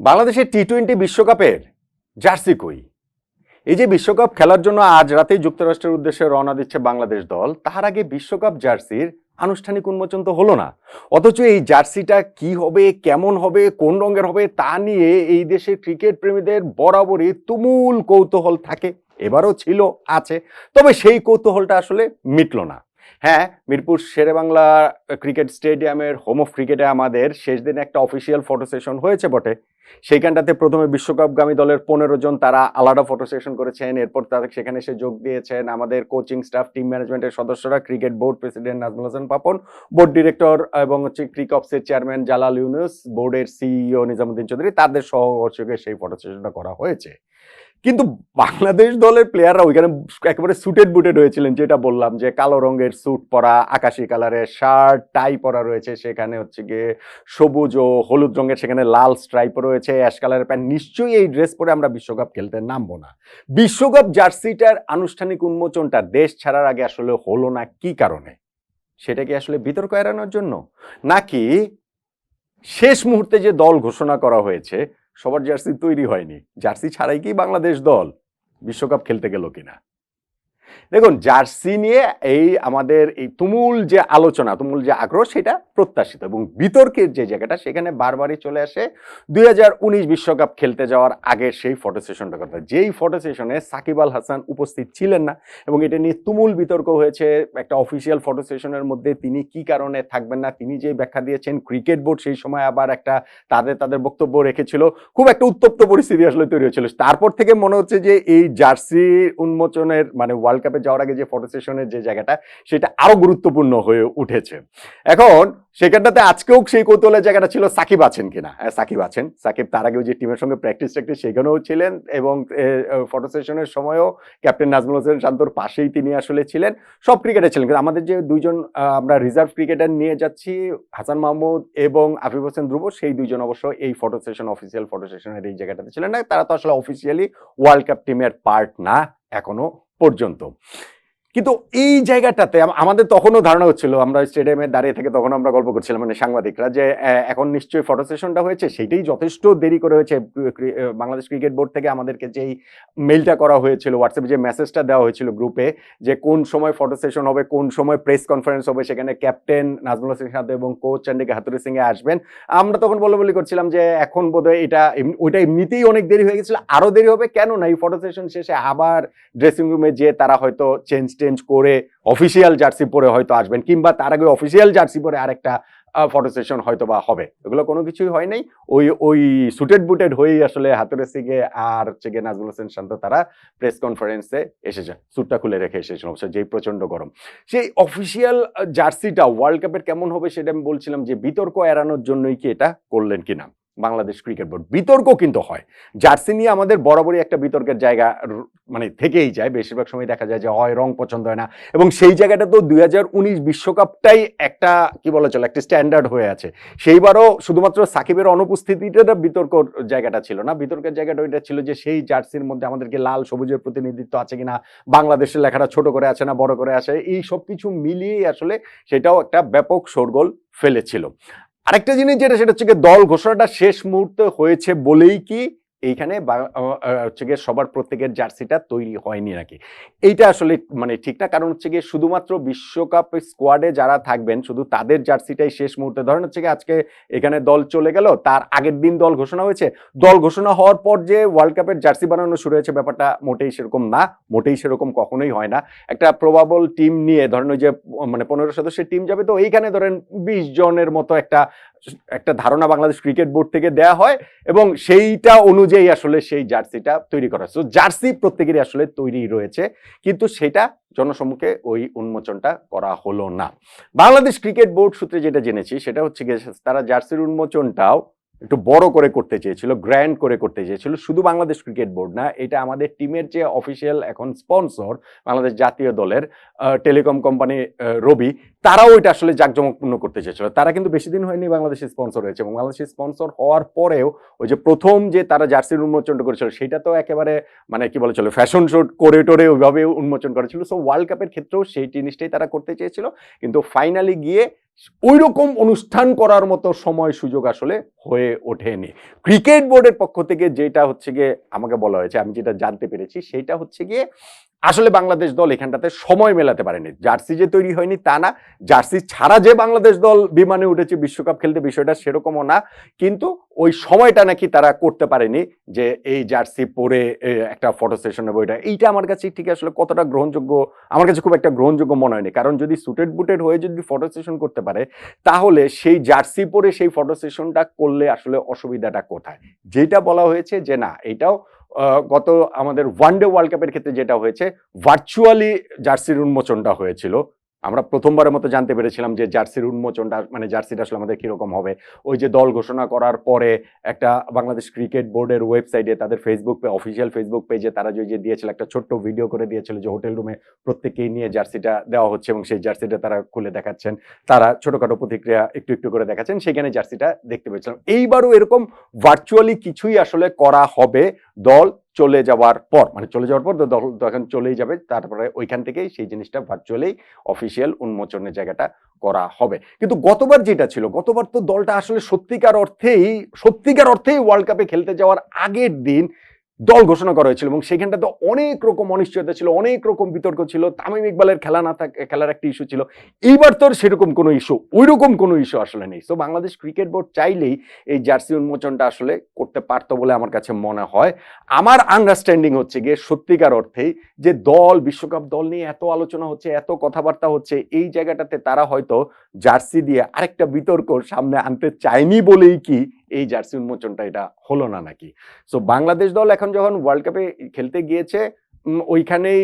বাংলাদেশের T twenty বিশ্বকাপের jersey কই? এই যে বিশ্বকাপ খেলার জন্য আজ রাতেই যুক্তরাষ্ট্রের উদ্দেশ্যে রওনা দিচ্ছে বাংলাদেশ দল, তার আগে বিশ্বকাপ জার্সির আনুষ্ঠানিক উন্মোচন তো হলো না। অথচ এই জার্সিটা কি হবে, কেমন হবে, কোন রঙের হবে, তা নিয়ে এই দেশের ক্রিকেট প্রেমীদের বরাবরই তুমুল কৌতূহল থাকে, এবারও ছিল, আছে। তবে সেই কৌতূহলটা আসলে মিটল না। হ্যাঁ মিরপুর শেরেবাংলা ক্রিকেট স্টেডিয়ামের হোম অফ ক্রিকেটে আমাদের শেষ দিনে একটা অফিসিয়াল ফটো সেশন হয়েছে বটে। সেইখানটাতে প্রথমে বিশ্বকাপগামী দলের পনেরো জন তারা আলাদা ফটো সেশন করেছেন। এরপর তারা সেখানে এসে যোগ দিয়েছেন আমাদের কোচিং স্টাফ টিম ম্যানেজমেন্টের সদস্যরা cricket board president Nazmul Hassan Papon board director এবং হচ্ছে ক্রিকপসের চেয়ারম্যান জালাল ইউনুস বোর্ডের সিইও নিজামুদ্দিন চৌধুরী, তাদের সহ সেই ফটো সেশনটা করা হয়েছে। কিন্তু বাংলাদেশ দলের প্লেয়াররা ওইখানে একেবারে সুটেড বুটেড হয়েছিলেন, যেটা বললাম যে কালো রঙের স্যুট পরা, আকাশি কালারের শার্ট টাই পরা রয়েছে সেখানে হচ্ছে গিয়ে সবুজ ও হলুদ রঙের সেখানে লাল স্ট্রাইপ রয়েছে অ্যাশ কালারের প্যান্ট নিশ্চয়ই এই ড্রেস পরে আমরা বিশ্বকাপ খেলতে নামবো না। বিশ্বকাপ জার্সিটার আনুষ্ঠানিক উন্মোচনটা দেশ ছাড়ার আগে আসলে হলো না কি কারণে? সেটা কি আসলে বিতর্ক এড়ানোর জন্য? নাকি শেষ মুহূর্তে যে দল ঘোষণা করা হয়েছে সবার জার্সি তৈরি হয়নি। জার্সি ছাড়াই কি বাংলাদেশ দল বিশ্বকাপ খেলতে গেল কিনা? দেখুন, জার্সি নিয়ে এই আমাদের এই তুমুল যে আলোচনা, তুমুল যে আগ্রহ, সেটা প্রত্যাশিত এবং বিতর্কের যে জায়গাটা, সেখানে বারবারই চলে আসে। দুই বিশ্বকাপ খেলতে যাওয়ার আগের সেই ফটো সেশনটার কথা। যেই ফটো সেশনে সাকিব আল হাসান উপস্থিত ছিলেন না এবং এটা নিয়ে তুমুল বিতর্ক হয়েছে, একটা অফিসিয়াল ফটো সেশনের মধ্যে তিনি কি কারণে থাকবেন না, তিনি যে ব্যাখ্যা দিয়েছেন, ক্রিকেট বোর্ড সেই সময় আবার একটা তাদের তাদের বক্তব্য রেখেছিল। খুব একটা উত্তপ্ত পরিস্থিতি আসলে তৈরি হয়েছিল। তারপর থেকে মনে হচ্ছে যে এই জার্সি উন্মোচনের মানে ওয়ার্ল্ড কাপে যাওয়ার আগে যে ফটো সেশনের যে জায়গাটা, সেটা আরও গুরুত্বপূর্ণ হয়ে উঠেছে। এখন সেখানটাতে আজকেও সেই কৌতূহলের জায়গাটা ছিল সাকিব আছেন কিনা? হ্যাঁ সাকিব আছেন। সাকিব তার আগেও যে টিমের সঙ্গে প্র্যাকটিস ট্র্যাকটিস সেখানেও ছিলেন এবং ফটো সেশনের সময়ও ক্যাপ্টেন নাজমুল হোসেন শান্তর পাশেই তিনি আসলে ছিলেন। সব ক্রিকেটার ছিলেন, কিন্তু আমাদের যে দুইজন আমরা রিজার্ভ ক্রিকেটার নিয়ে যাচ্ছি, হাসান মাহমুদ এবং আফিফ হোসেন ধ্রুব, সেই দুইজন অবশ্য এই ফটো সেশন অফিসিয়াল ফটো সেশনের এই জায়গাটাতে ছিলেন না। তারা তো আসলে অফিসিয়ালি ওয়ার্ল্ড কাপ টিমের পার্ট না, এখনও। পর্যন্ত। কিন্তু এই জায়গাটাতে আমাদের তখনও ধারণা হচ্ছিল, আমরা স্টেডিয়ামে দাঁড়িয়ে থেকে তখন আমরা গল্প করছিলাম মানে সাংবাদিকরা যে এখন নিশ্চয়ই ফটো সেশনটা হয়েছে সেটাই যথেষ্ট দেরি করে হয়েছে বাংলাদেশ ক্রিকেট বোর্ড থেকে আমাদেরকে যেই মেলটা করা হয়েছিল হোয়াটসঅ্যাপে যে মেসেজটা দেওয়া হয়েছিল গ্রুপে যে কোন সময় ফটো সেশন হবে, কোন সময় প্রেস কনফারেন্স হবে, সেখানে ক্যাপ্টেন নাজমুল হাসান সাথে এবং কোচ চান্ডিকা হাতুরি সিং এ আসবেন। আমরা তখন বলে বলি করছিলাম যে, এখন বোধহয় এটা ওইটা এমনিতেই অনেক দেরি হয়ে গেছিল আরও দেরি হবে কেন না এই ফটো সেশন শেষে আবার ড্রেসিং রুমে যে তারা হয়তো চেঞ্জ টেঞ্জ করে অফিসিয়াল জার্সি পরে হয়তো আসবেন, কিংবা তার আগে অফিসিয়াল জার্সি পরে আরেকটা ফটো সেশন হয়তো বা হবে। এগুলো কোনো কিছুই হয় নাই। ওই ওই সুটেড বুটেড হয়েই আসলে হাতুরে সিগে আর হচ্ছে গিয়ে নাজমুল হোসেন শান্ত তারা প্রেস কনফারেন্সে এসেছে সুটটা খুলে রেখে এসেছিল যেই প্রচণ্ড গরম। সেই অফিসিয়াল জার্সিটা ওয়ার্ল্ড কাপের কেমন হবে সেটা আমি বলছিলাম যে বিতর্ক এড়ানোর জন্যই কি এটা করলেন কিনা? Bangladesh cricket board. বিতর্ক কিন্তু হয়। জার্সি নিয়ে আমাদের বরাবরই একটা বিতর্কের জায়গা মানে থেকেই যায়। বেশিরভাগ সময় দেখা যায় যে হয়, রং পছন্দ হয় না। এবং সেই জায়গাটা তো দুই বিশ্বকাপটাই একটা, কি বলা চলে, একটা স্ট্যান্ডার্ড হয়ে আছে। সেইবারও শুধুমাত্র সাকিবের অনুপস্থিতিটা বিতর্ক জায়গাটা ছিল না। বিতর্কের জায়গাটা ওইটা ছিল যে সেই জার্সির মধ্যে আমাদেরকে লাল, সবুজের প্রতিনিধিত্ব আছে কিনা, বাংলাদেশের লেখাটা ছোট করে আছে না, বড় করে আছে, এই সব কিছু মিলিয়েই আসলে সেটাও একটা ব্যাপক শোরগোল ফেলেছিল। আরেকটা জিনিস যেটা সেটা হচ্ছে দল ঘোষণাটা শেষ মুহূর্তে হয়েছে বলেই কি এইখানে হচ্ছে গিয়ে সবার প্রত্যেকের জার্সিটা তৈরি হয়নি নাকি? এইটা আসলে মানে ঠিক না। কারণ হচ্ছে গিয়ে শুধুমাত্র বিশ্বকাপ স্কোয়াডে যারা থাকবেন, শুধু তাদের জার্সিটাই শেষ মুহূর্তে। ধরেন হচ্ছে গিয়ে আজকে এখানে দল চলে গেল, তার আগের দিন দল ঘোষণা হয়েছে। দল ঘোষণা হওয়ার পর যে ওয়ার্ল্ড কাপের জার্সি বানানো শুরু হয়েছে, ব্যাপারটা মোটেই সেরকম না, মোটেই সেরকম কখনোই হয় না। একটা প্রবাবল টিম নিয়ে, ধরেন ওই যে মানে পনেরো সদস্যের টিম যাবে, তো এইখানে ধরেন বিশ জনের মতো একটা একটা ধারণা বাংলাদেশ ক্রিকেট বোর্ড থেকে দেয়া হয় এবং সেইটা অনুযায়ী আসলে সেই জার্সিটা তৈরি করা হয়। So, জার্সি প্রত্যেকেরই আসলে তৈরি রয়েছে কিন্তু সেটা জনসম্মুখে ওই উন্মোচনটা করা হলো না বাংলাদেশ ক্রিকেট বোর্ড সূত্রে যেটা জেনেছি সেটা হচ্ছে গিয়ে তারা জার্সির উন্মোচনটাও একটু বড় করে করতে চেয়েছিল গ্র্যান্ড করে করতে চেয়েছিল। শুধু বাংলাদেশ ক্রিকেট বোর্ড না, এটা আমাদের টিমের যে অফিসিয়াল এখন স্পন্সর বাংলাদেশ জাতীয় দলের টেলিকম কোম্পানি রবি, তারাও এটা আসলে জাঁকজমকপূর্ণ করতে চেয়েছিল। তারা কিন্তু বেশি দিন হয়নি বাংলাদেশের স্পন্সর হয়েছে এবং বাংলাদেশের স্পন্সর হওয়ার পরেও ওই যে প্রথম যে তারা জার্সির উন্মোচনটা করেছিল, সেটা তো একেবারে মানে কি বলে চলে ফ্যাশন শো করে টোরে ওইভাবে উন্মোচন করেছিল। সো ওয়ার্ল্ড কাপের ক্ষেত্রেও সেই জিনিসটাই তারা করতে চেয়েছিল। কিন্তু ফাইনালি গিয়ে ওই রকম অনুষ্ঠান করার মতো সময় সুযোগ আসলে হয়ে ওঠেনি। ক্রিকেট বোর্ডের পক্ষ থেকে যেটা হচ্ছে গিয়ে আমাকে বলা হয়েছে, আমি যেটা জানতে পেরেছি, সেটা হচ্ছে গিয়ে আসলে বাংলাদেশ দল এখানটাতে সময় মেলাতে পারেনি। জার্সি যে তৈরি হয়নি তা না। জার্সি ছাড়া যে বাংলাদেশ দল বিমানে উঠেছে, বিশ্বকাপ খেলতে বিষয়টা সেরকমও না। কিন্তু ওই সময়টা নাকি তারা করতে পারেনি যে এই জার্সি পরে একটা ফটো সেশনে বইটা এইটা আমার কাছে ঠিক আসলে কতটা গ্রহণযোগ্য, আমার কাছে খুব একটা গ্রহণযোগ্য মনে হয়নি। কারণ যদি সুটেড বুটেড হয়ে যদি ফটো সেশন করতে পারে, তাহলে সেই জার্সি পরে সেই ফটো সেশনটা করলে আসলে অসুবিধাটা কোথায়? যেটা বলা হয়েছে যে না, এটাও গত আমাদের ওয়ান ডে ওয়ার্ল্ড কাপের ক্ষেত্রে যেটা হয়েছে ভার্চুয়ালি জার্সির উন্মোচনটা হয়েছিল। আমরা প্রথমবারের মতো জানতে পেরেছিলাম যে জার্সির উন্মোচনটা মানে জার্সিটা আসলে আমাদের কীরকম হবে। ওই যে দল ঘোষণা করার পরে একটা বাংলাদেশ ক্রিকেট বোর্ডের ওয়েবসাইটে, তাদের ফেসবুক পে, অফিসিয়াল ফেসবুক পেজে তারা যে দিয়েছিল একটা ছোট্ট ভিডিও করে দিয়েছিল যে হোটেল রুমে প্রত্যেকেই নিয়ে জার্সিটা দেওয়া হচ্ছে এবং সেই জার্সিটা তারা খুলে দেখাচ্ছেন। তারা ছোটখাটো প্রতিক্রিয়া একটু একটু করে দেখাচ্ছেন। সেখানে জার্সিটা দেখতে পেয়েছিলাম। এইবারও এরকম ভার্চুয়ালি কিছুই আসলে করা হবে দল চলে যাওয়ার পর মানে চলে যাওয়ার পর দল, তখন চলেই যাবে। তারপরে ওইখান থেকেই সেই জিনিসটা ভার্চুয়ালি অফিসিয়াল উন্মোচনের জায়গাটা করা হবে। কিন্তু গতবার যেটা ছিল, গতবার তো দলটা আসলে সত্যিকার অর্থেই সত্যিকার অর্থেই ওয়ার্ল্ড কাপে খেলতে যাওয়ার আগের দিন দল ঘোষণা করা হয়েছিল এবং সেখানটাতে অনেক রকম অনিশ্চয়তা ছিল, অনেক রকম বিতর্ক ছিল, তামিম ইকবালের খেলা না থাক, খেলার একটা ইস্যু ছিল। এইবার তো সেরকম কোনো ইস্যু ওই রকম কোনো ইস্যু আসলে নেই। তো বাংলাদেশ ক্রিকেট বোর্ড চাইলেই এই জার্সি উন্মোচনটা আসলে করতে পারতো বলে আমার কাছে মনে হয়। আমার আন্ডারস্ট্যান্ডিং হচ্ছে গিয়ে সত্যিকার অর্থেই যে দল, বিশ্বকাপ দল নিয়ে এত আলোচনা হচ্ছে, এত কথাবার্তা হচ্ছে, এই জায়গাটাতে তারা হয়তো জার্সি দিয়ে আরেকটা বিতর্ক সামনে আনতে চায়নি বলেই কি এই জার্সি উন্মোচনটা এটা হলো না নাকি? সো বাংলাদেশ দল এখন যখন ওয়ার্ল্ড কাপে খেলতে গিয়েছে ওইখানেই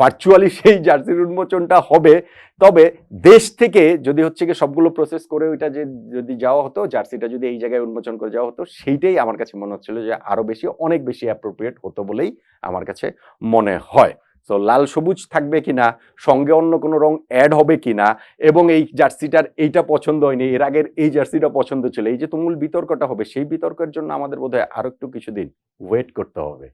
ভার্চুয়ালি সেই জার্সির উন্মোচনটা হবে। তবে দেশ থেকে যদি হচ্ছে কি সবগুলো প্রসেস করে ওইটা যে, যদি যাওয়া হতো, জার্সিটা যদি এই জায়গায় উন্মোচন করে যাওয়া হতো, সেইটাই আমার কাছে মনে হচ্ছিল যে আরও বেশি, অনেক বেশি অ্যাপ্রোপ্রিয়েট হতো বলেই আমার কাছে মনে হয়। তো লাল সবুজ থাকবে কিনা, সঙ্গে অন্য কোনো রং অ্যাড হবে কিনা, এবং এই জার্সিটার এইটা পছন্দ হয়নি, এর আগের এই জার্সিটা পছন্দ ছিল, এই যে তুমুল বিতর্কটা হবে, সেই বিতর্কের জন্য আমাদের বোধহয় আরও একটু কিছুদিন ওয়েট করতে হবে।